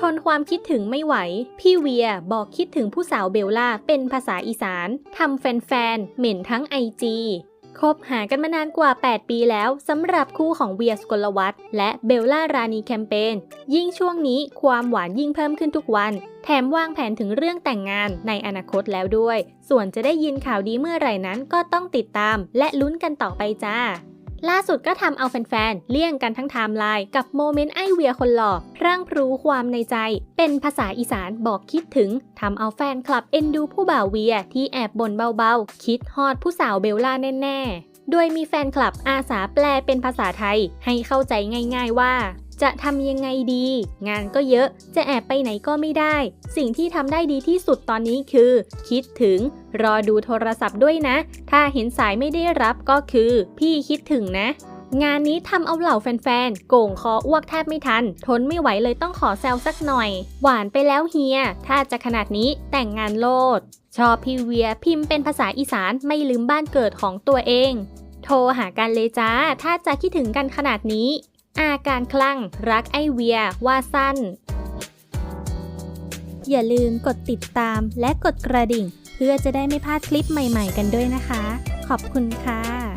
ทนความคิดถึงไม่ไหว พี่เวียบอกคิดถึงผู้สาวเบลล่าเป็นภาษาอีสานทำแฟนๆเหม็นทั้งไอจีคบหากันมานานกว่า 8 ปีแล้วสำหรับคู่ของเวียสกลวัตและเบลล่ารานีแคมเปญยิ่งช่วงนี้ความหวานยิ่งเพิ่มขึ้นทุกวัน แถมวางแผนถึงเรื่องแต่งงานในอนาคตแล้วด้วย ส่วนจะได้ยินข่าวดีเมื่อไหร่นั้นก็ต้องติดตาม และลุ้นกันต่อไปจ้า ล่าสุดก็ทำเอาแฟนๆ เลี่ยงกันทั้งไทม์ไลน์กับโมเมนต์ไอเวียคนหล่อพรั่งพรูความในใจ เป็นภาษาอีสานบอกคิดถึงทำเอาแฟนคลับเอ็นดูผู้บ่าวเวียที่แอบบ่นเบาๆ คิดฮอดผู้สาวเบลล่าแน่ๆ โดยมีแฟนคลับอาสาแปลเป็นภาษาไทย ให้เข้าใจง่ายๆว่า จะทำยังไงดี งานก็เยอะ จะแอบไปไหนก็ไม่ได้ สิ่งที่ทำได้ดีที่สุดตอนนี้คือ คิดถึง รอดูโทรศัพท์ด้วยนะ ถ้าเห็นสายไม่ได้รับก็คือ พี่คิดถึงนะงานนี้ทำเอาเหล่าแฟนๆ โก่งคออ้วกแทบไม่ทัน ทนไม่ไหวเลยต้องขอแซวสักหน่อย หวานไปแล้วเฮีย ถ้าจะขนาดนี้แต่งงานโลด ชอบพี่เวียพิมพ์เป็นภาษาอีสานไม่ลืมบ้านเกิดของตัวเอง โทรหากันเลยจ้า ถ้าจะคิดถึงกันขนาดนี้ อาการคลั่ง รักไอเวีย ว่าสั้น อย่าลืมกดติดตามและกดกระดิ่ง เพื่อจะได้ไม่พลาดคลิปใหม่ ๆ กันด้วยนะคะ ขอบคุณค่ะ